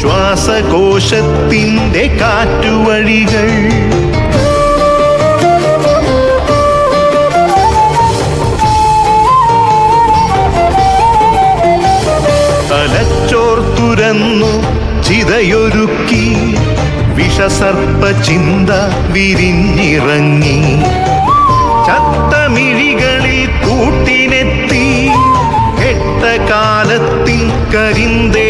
ശ്വാസകോശത്തിന്റെ കാറ്റുവഴികൾ. തലച്ചോർ തുരന്നു ചിതയൊരുക്കി വിഷസർപ്പ ചിന്ത വിരിഞ്ഞിറങ്ങി. ചത്തമിഴികളിൽ കൂട്ടിനെത്തി കെട്ട കാലത്തിൽ കരിന്തേളുകൾ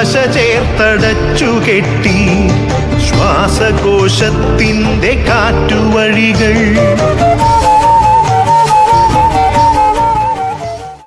ഉകക്കറപ്പശ ചേർത്തടച്ചു കെട്ടി. ശ്വാസകോശത്തിന്റെ കാറ്റുവഴികൾ